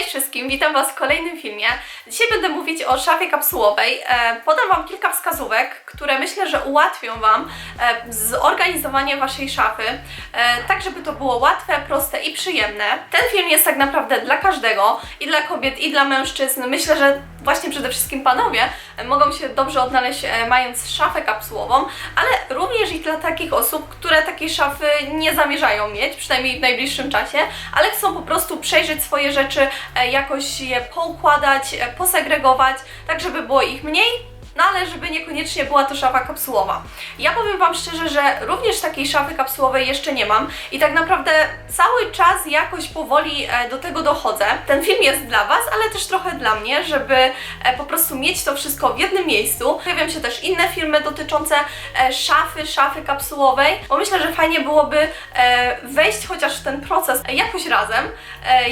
Cześć wszystkim, witam Was w kolejnym filmie. Dzisiaj będę mówić o szafie kapsułowej. E, podam Wam kilka wskazówek, które myślę, że ułatwią Wam e, zorganizowanie Waszej szafy, e, tak żeby to było łatwe, proste i przyjemne. Ten film jest tak naprawdę dla każdego, i dla kobiet, i dla mężczyzn. Myślę, że właśnie przede wszystkim panowie e, mogą się dobrze odnaleźć e, mając szafę kapsułową, ale również i dla takich osób, które takiej szafy nie zamierzają mieć, przynajmniej w najbliższym czasie, ale chcą po prostu przejrzeć swoje rzeczy, e, jakoś je poukładać, posegregować, tak żeby było ich mniej, no ale żeby niekoniecznie była to szafa kapsułowa. Ja powiem Wam szczerze, że również takiej szafy kapsułowej jeszcze nie mam i tak naprawdę cały czas jakoś powoli e, do tego dochodzę. Ten film jest dla Was, ale też trochę dla mnie, żeby e, po prostu mieć to wszystko w jednym miejscu. Pojawią się też inne filmy dotyczące e, szafy, szafy kapsułowej, bo myślę, że fajnie byłoby wejść chociaż w ten proces jakoś razem.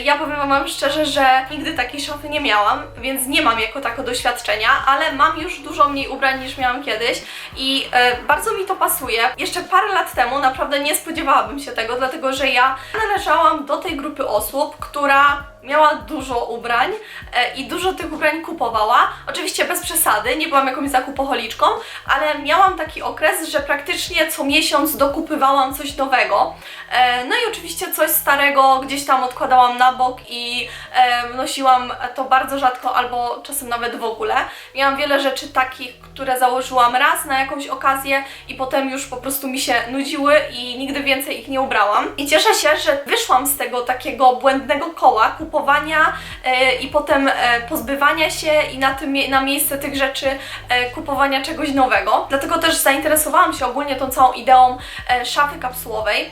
Ja powiem Wam szczerze, że nigdy takiej szafy nie miałam, więc nie mam jako tako doświadczenia, ale mam już dużo mniej ubrań niż miałam kiedyś i e, bardzo mi to pasuje. Jeszcze parę lat temu naprawdę nie spodziewałabym się tego, dlatego że ja należałam do tej grupy osób, która miała dużo ubrań e, i dużo tych ubrań kupowała. Oczywiście bez przesady, nie byłam jakąś zakupoholiczką, ale miałam taki okres, że praktycznie co miesiąc dokupywałam coś nowego. E, no i oczywiście coś starego gdzieś tam odkładałam na bok i e, nosiłam to bardzo rzadko albo czasem nawet w ogóle. Miałam wiele rzeczy takich, które założyłam raz na jakąś okazję i potem już po prostu mi się nudziły i nigdy więcej ich nie ubrałam. I cieszę się, że wyszłam z tego takiego błędnego koła kupowania e, i potem e, pozbywania się i na, tym, na miejsce tych rzeczy e, kupowania czegoś nowego. Dlatego też zainteresowałam się ogólnie tą całą ideą szafy kapsułowej.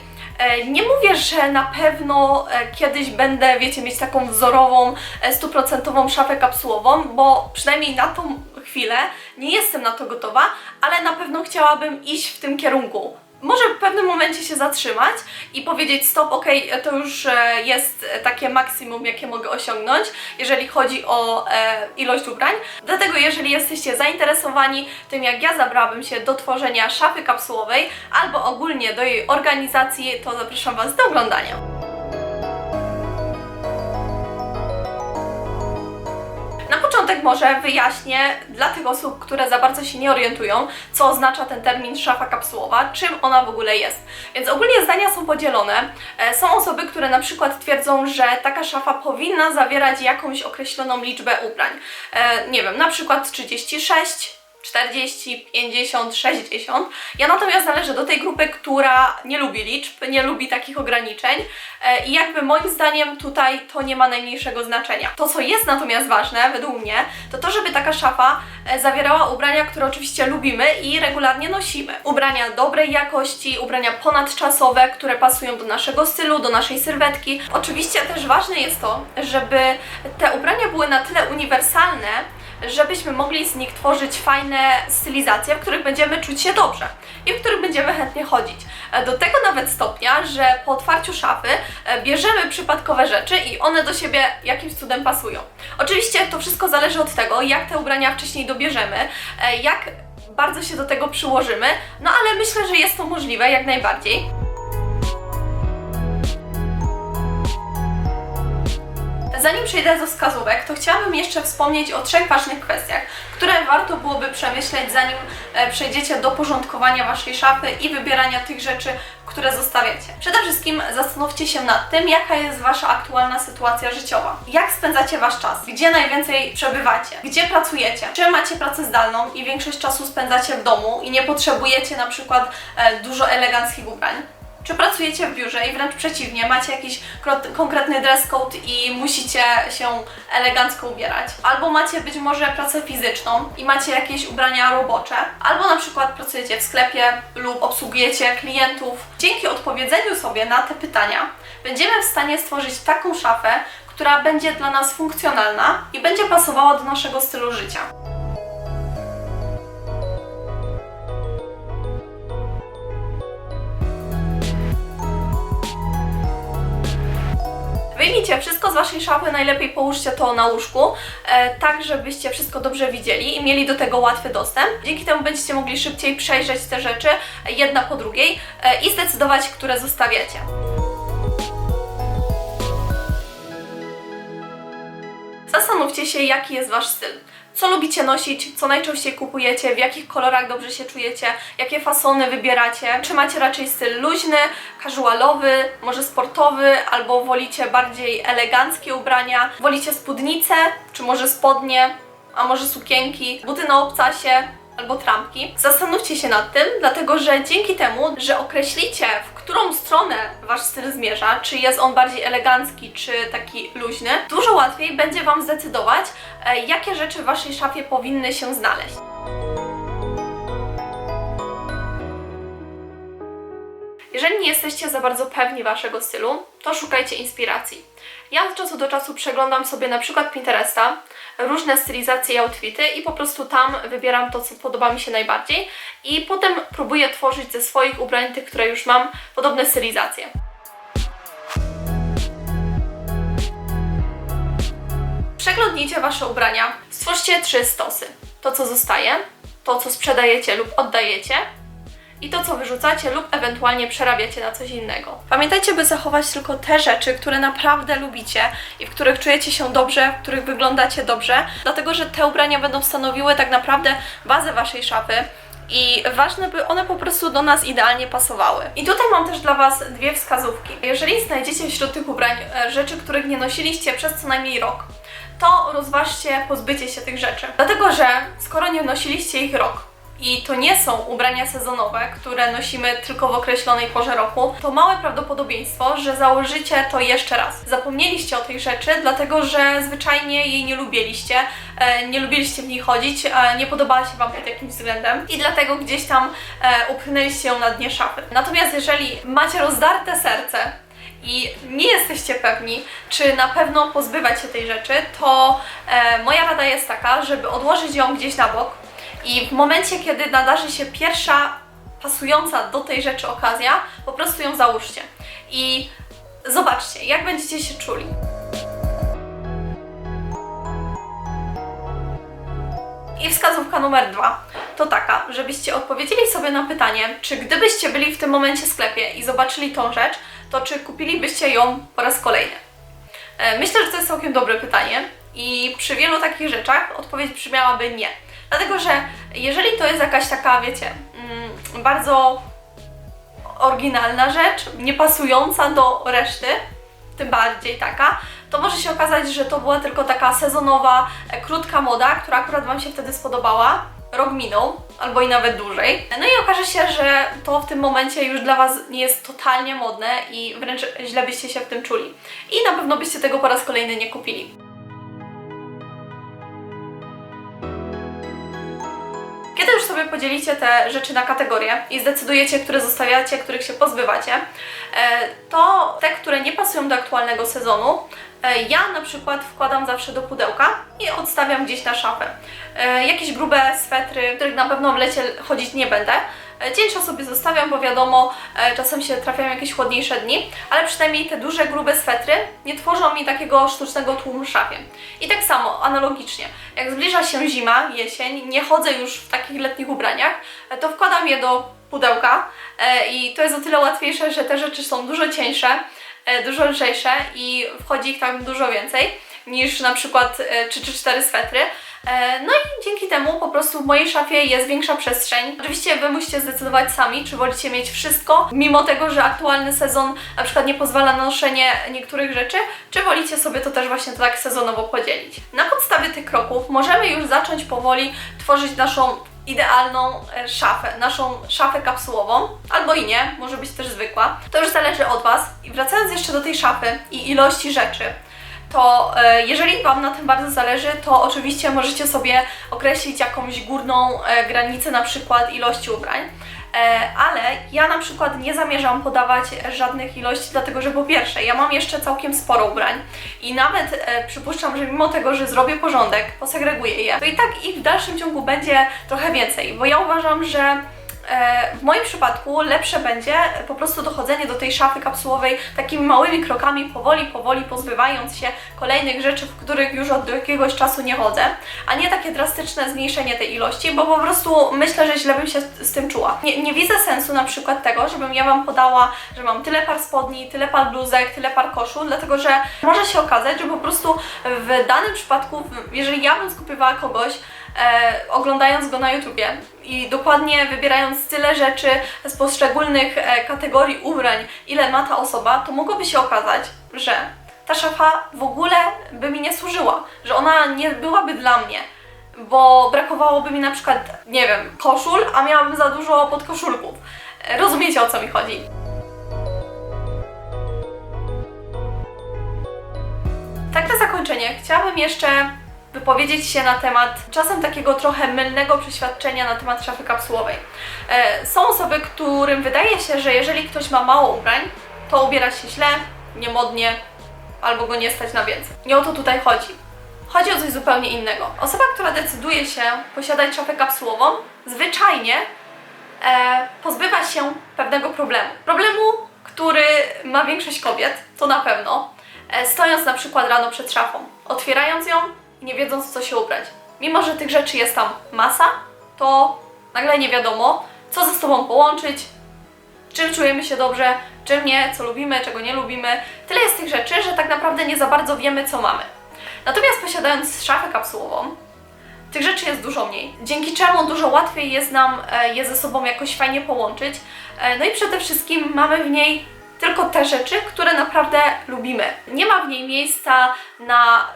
Nie mówię, że na pewno kiedyś będę, wiecie, mieć taką wzorową, stuprocentową szafę kapsułową, bo przynajmniej na tą chwilę nie jestem na to gotowa, ale na pewno chciałabym iść w tym kierunku. Może w pewnym momencie się zatrzymać i powiedzieć stop, ok, to już e, jest takie maksimum, jakie mogę osiągnąć, jeżeli chodzi o e, ilość ubrań. Dlatego jeżeli jesteście zainteresowani tym, jak ja zabrałabym się do tworzenia szafy kapsułowej albo ogólnie do jej organizacji, to zapraszam Was do oglądania. Początek może wyjaśnię dla tych osób, które za bardzo się nie orientują, co oznacza ten termin szafa kapsułowa, czym ona w ogóle jest. Więc ogólnie zdania są podzielone. E, Są osoby, które na przykład twierdzą, że taka szafa powinna zawierać jakąś określoną liczbę ubrań. E, Nie wiem, na przykład 36, 40, 50, 60. Ja natomiast należę do tej grupy, która nie lubi liczb, nie lubi takich ograniczeń e, i jakby moim zdaniem tutaj to nie ma najmniejszego znaczenia. To, co jest natomiast ważne według mnie, to to, żeby taka szafa e, zawierała ubrania, które oczywiście lubimy i regularnie nosimy. Ubrania dobrej jakości, ubrania ponadczasowe, które pasują do naszego stylu, do naszej sylwetki. Oczywiście też ważne jest to, żeby te ubrania były na tyle uniwersalne, żebyśmy mogli z nich tworzyć fajne stylizacje, w których będziemy czuć się dobrze i w których będziemy chętnie chodzić. E, Do tego nawet stopnia, że po otwarciu szafy e, bierzemy przypadkowe rzeczy i one do siebie jakimś cudem pasują. Oczywiście to wszystko zależy od tego, jak te ubrania wcześniej dobierzemy, e, jak bardzo się do tego przyłożymy, no ale myślę, że jest to możliwe jak najbardziej. Zanim przejdę do wskazówek, to chciałabym jeszcze wspomnieć o trzech ważnych kwestiach, które warto byłoby przemyśleć, zanim e, przejdziecie do porządkowania Waszej szafy i wybierania tych rzeczy, które zostawiacie. Przede wszystkim zastanówcie się nad tym, jaka jest Wasza aktualna sytuacja życiowa. Jak spędzacie Wasz czas? Gdzie najwięcej przebywacie? Gdzie pracujecie? Czy macie pracę zdalną i większość czasu spędzacie w domu i nie potrzebujecie na przykład e, dużo eleganckich ubrań? Czy pracujecie w biurze i wręcz przeciwnie, macie jakiś konkretny dress code i musicie się elegancko ubierać? Albo macie być może pracę fizyczną i macie jakieś ubrania robocze, albo na przykład pracujecie w sklepie lub obsługujecie klientów. Dzięki odpowiedzeniu sobie na te pytania będziemy w stanie stworzyć taką szafę, która będzie dla nas funkcjonalna i będzie pasowała do naszego stylu życia. Wszystko z Waszej szafy, najlepiej połóżcie to na łóżku, e, tak żebyście wszystko dobrze widzieli i mieli do tego łatwy dostęp. Dzięki temu będziecie mogli szybciej przejrzeć te rzeczy jedna po drugiej e, i zdecydować, które zostawiacie. zastanówcie się, jaki jest Wasz styl. Co lubicie nosić, co najczęściej kupujecie, w jakich kolorach dobrze się czujecie, jakie fasony wybieracie. Czy macie raczej styl luźny, casualowy, może sportowy, albo wolicie bardziej eleganckie ubrania, wolicie spódnice, czy może spodnie, a może sukienki, buty na obcasie, albo trampki. Zastanówcie się nad tym, dlatego że dzięki temu, że określicie, w którą stronę wasz styl zmierza, czy jest on bardziej elegancki, czy taki luźny, dużo łatwiej będzie Wam zdecydować, e, jakie rzeczy w Waszej szafie powinny się znaleźć. Jeżeli nie jesteście za bardzo pewni waszego stylu, to szukajcie inspiracji. Ja od czasu do czasu przeglądam sobie na przykład Pinteresta, różne stylizacje i outfity i po prostu tam wybieram to, co podoba mi się najbardziej i potem próbuję tworzyć ze swoich ubrań, tych, które już mam, podobne stylizacje. Przeglądnijcie wasze ubrania, stwórzcie trzy stosy. To, co zostaje, to, co sprzedajecie lub oddajecie i to, co wyrzucacie lub ewentualnie przerabiacie na coś innego. Pamiętajcie, by zachować tylko te rzeczy, które naprawdę lubicie i w których czujecie się dobrze, w których wyglądacie dobrze, dlatego że te ubrania będą stanowiły tak naprawdę bazę waszej szafy. I ważne, by one po prostu do nas idealnie pasowały. I tutaj mam też dla Was dwie wskazówki. Jeżeli znajdziecie wśród tych ubrań e, rzeczy, których nie nosiliście przez co najmniej rok, to rozważcie pozbycie się tych rzeczy. Dlatego, że skoro nie nosiliście ich rok, i to nie są ubrania sezonowe, które nosimy tylko w określonej porze roku, to małe prawdopodobieństwo, że założycie to jeszcze raz. Zapomnieliście o tej rzeczy, dlatego że zwyczajnie jej nie lubiliście, e, nie lubiliście w niej chodzić, e, nie podobała się Wam pod jakimś względem i dlatego gdzieś tam e, upchnęliście ją na dnie szafy. Natomiast jeżeli macie rozdarte serce, i nie jesteście pewni, czy na pewno pozbywać się tej rzeczy, to e, moja rada jest taka, żeby odłożyć ją gdzieś na bok, i w momencie, kiedy nadarzy się pierwsza pasująca do tej rzeczy okazja, po prostu ją załóżcie. I zobaczcie, jak będziecie się czuli. I wskazówka numer dwa to taka, żebyście odpowiedzieli sobie na pytanie, czy gdybyście byli w tym momencie w sklepie i zobaczyli tą rzecz, to czy kupilibyście ją po raz kolejny? E, Myślę, że to jest całkiem dobre pytanie i przy wielu takich rzeczach odpowiedź brzmiałaby nie. Dlatego, że jeżeli to jest jakaś taka, wiecie, mm, bardzo oryginalna rzecz, nie pasująca do reszty, tym bardziej taka, to może się okazać, że to była tylko taka sezonowa, e, krótka moda, która akurat Wam się wtedy spodobała. Rok minął, albo i nawet dłużej. No i okaże się, że to w tym momencie już dla Was nie jest totalnie modne i wręcz źle byście się w tym czuli. I na pewno byście tego po raz kolejny nie kupili. Sobie podzielicie te rzeczy na kategorie i zdecydujecie, które zostawiacie, których się pozbywacie, e, to te, które nie pasują do aktualnego sezonu, e, ja na przykład wkładam zawsze do pudełka i odstawiam gdzieś na szafę. E, Jakieś grube swetry, których na pewno w lecie chodzić nie będę. E, Cieńsze sobie zostawiam, bo wiadomo, e, czasem się trafiają jakieś chłodniejsze dni, ale przynajmniej te duże, grube swetry nie tworzą mi takiego sztucznego tłumu w szafie. I tak samo, analogicznie, jak zbliża się zima, jesień, nie chodzę już w takich letnich ubraniach, e, to wkładam je do pudełka e, i to jest o tyle łatwiejsze, że te rzeczy są dużo cieńsze, e, dużo lżejsze i wchodzi ich tam dużo więcej niż na przykład 3 czy 4 swetry. E, No i dzięki temu po prostu w mojej szafie jest większa przestrzeń. Oczywiście Wy musicie zdecydować sami, czy wolicie mieć wszystko, mimo tego, że aktualny sezon na przykład nie pozwala na noszenie niektórych rzeczy, czy wolicie sobie to też właśnie tak sezonowo podzielić. Na podstawie tych kroków możemy już zacząć powoli tworzyć naszą idealną e, szafę, naszą szafę kapsułową, albo i nie, może być też zwykła. To już zależy od Was. I wracając jeszcze do tej szafy i ilości rzeczy, to e, jeżeli Wam na tym bardzo zależy, to oczywiście możecie sobie określić jakąś górną e, granicę, na przykład ilości ubrań. E, ale ja na przykład nie zamierzam podawać żadnych ilości, dlatego że po pierwsze, ja mam jeszcze całkiem sporo ubrań i nawet przypuszczam, że mimo tego, że zrobię porządek, posegreguję je, to i tak ich w dalszym ciągu będzie trochę więcej, bo ja uważam, że w moim przypadku lepsze będzie po prostu dochodzenie do tej szafy kapsułowej takimi małymi krokami, powoli, powoli pozbywając się kolejnych rzeczy, w których już od jakiegoś czasu nie chodzę, a nie takie drastyczne zmniejszenie tej ilości, bo po prostu myślę, że źle bym się z tym czuła. Nie, nie widzę sensu na przykład tego, żebym ja Wam podała, że mam tyle par spodni, tyle par bluzek, tyle par koszul, dlatego że może się okazać, że po prostu w danym przypadku, jeżeli ja bym skupiowała kogoś, e, oglądając go na YouTubie i dokładnie wybierając tyle rzeczy z poszczególnych e, kategorii ubrań, ile ma ta osoba, to mogłoby się okazać, że ta szafa w ogóle by mi nie służyła, że ona nie byłaby dla mnie, bo brakowałoby mi na przykład, nie wiem, koszul, a miałabym za dużo podkoszulków. Rozumiecie o co mi chodzi? Tak na zakończenie chciałabym jeszcze wypowiedzieć się na temat czasem takiego trochę mylnego przeświadczenia na temat szafy kapsułowej. E, Są osoby, którym wydaje się, że jeżeli ktoś ma mało ubrań, to ubiera się źle, niemodnie albo go nie stać na więcej. Nie o to tutaj chodzi. Chodzi o coś zupełnie innego. Osoba, która decyduje się posiadać szafę kapsułową, zwyczajnie e, pozbywa się pewnego problemu. Problemu, który ma większość kobiet, to na pewno. E, stojąc na przykład rano przed szafą, otwierając ją nie wiedząc co się ubrać. Mimo, że tych rzeczy jest tam masa, to nagle nie wiadomo, co ze sobą połączyć, czym czujemy się dobrze, czym nie, co lubimy, czego nie lubimy. Tyle jest tych rzeczy, że tak naprawdę nie za bardzo wiemy, co mamy. Natomiast posiadając szafę kapsułową, tych rzeczy jest dużo mniej, dzięki czemu dużo łatwiej jest nam e, je ze sobą jakoś fajnie połączyć. E, No i przede wszystkim mamy w niej tylko te rzeczy, które naprawdę lubimy. Nie ma w niej miejsca na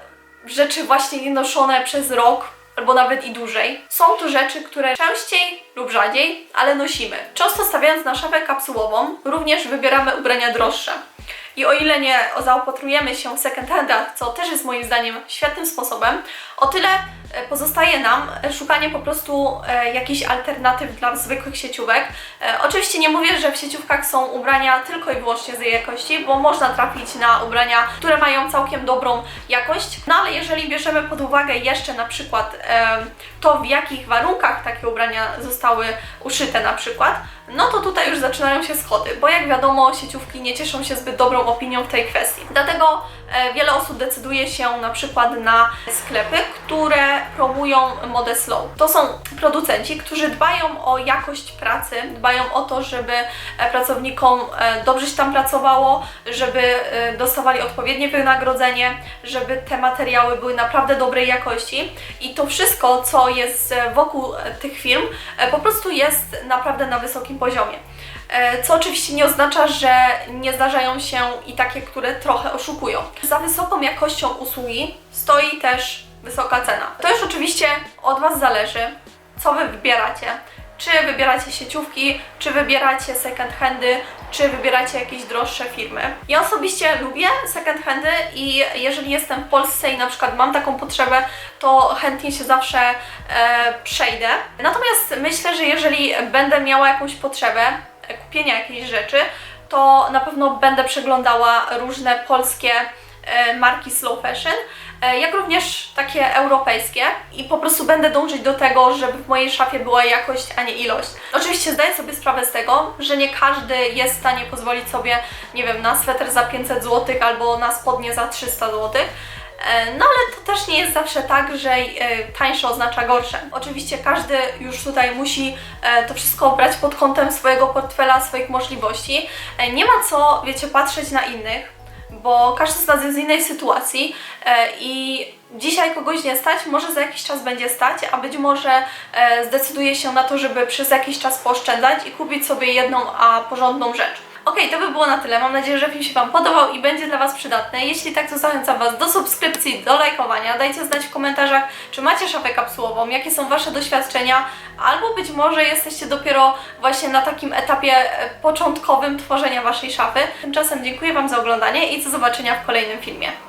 rzeczy właśnie nienoszone przez rok albo nawet i dłużej. Są tu rzeczy, które częściej lub rzadziej, ale nosimy. Często stawiając na szafę kapsułową, również wybieramy ubrania droższe. I o ile nie zaopatrujemy się w second handach, co też jest moim zdaniem świetnym sposobem, o tyle pozostaje nam szukanie po prostu e, jakichś alternatyw dla zwykłych sieciówek. E, oczywiście nie mówię, że w sieciówkach są ubrania tylko i wyłącznie z jej jakości, bo można trafić na ubrania, które mają całkiem dobrą jakość. No ale jeżeli bierzemy pod uwagę jeszcze na przykład e, to, w jakich warunkach takie ubrania zostały uszyte na przykład, no to tutaj już zaczynają się schody, bo jak wiadomo, sieciówki nie cieszą się zbyt dobrą opinią w tej kwestii. Dlatego e, wiele osób decyduje się na przykład na sklepy, które promują modę slow. To są producenci, którzy dbają o jakość pracy, dbają o to, żeby e, pracownikom e, dobrze się tam pracowało, żeby e, dostawali odpowiednie wynagrodzenie, żeby te materiały były naprawdę dobrej jakości i to wszystko, co jest e, wokół e, tych firm, e, po prostu jest naprawdę na wysokim poziomie. E, Co oczywiście nie oznacza, że nie zdarzają się i takie, które trochę oszukują. Za wysoką jakością usługi stoi też wysoka cena. To już oczywiście od Was zależy, co Wy wybieracie. Czy wybieracie sieciówki, czy wybieracie second handy, czy wybieracie jakieś droższe firmy. Ja osobiście lubię second handy i jeżeli jestem w Polsce i na przykład mam taką potrzebę, to chętnie się zawsze e, przejdę. Natomiast myślę, że jeżeli będę miała jakąś potrzebę kupienia jakiejś rzeczy, to na pewno będę przeglądała różne polskie e, marki slow fashion, e, jak również takie europejskie i po prostu będę dążyć do tego, żeby w mojej szafie była jakość, a nie ilość. Oczywiście zdaję sobie sprawę z tego, że nie każdy jest w stanie pozwolić sobie, nie wiem, na sweter za 500 zł albo na spodnie za 300 zł. E, No ale to też nie jest zawsze tak, że e, tańsze oznacza gorsze. Oczywiście każdy już tutaj musi e, to wszystko brać pod kątem swojego portfela, swoich możliwości. Nie ma co, wiecie, patrzeć na innych, bo każdy z nas jest w innej sytuacji i dzisiaj kogoś nie stać, może za jakiś czas będzie stać, a być może zdecyduje się na to, żeby przez jakiś czas pooszczędzać i kupić sobie jedną, a porządną rzecz. Okej, to by było na tyle. Mam nadzieję, że film się Wam podobał i będzie dla Was przydatny. Jeśli tak, to zachęcam Was do subskrypcji, do lajkowania. Dajcie znać w komentarzach, czy macie szafę kapsułową, jakie są Wasze doświadczenia, albo być może jesteście dopiero właśnie na takim etapie e, początkowym tworzenia Waszej szafy. Tymczasem dziękuję Wam za oglądanie i do zobaczenia w kolejnym filmie.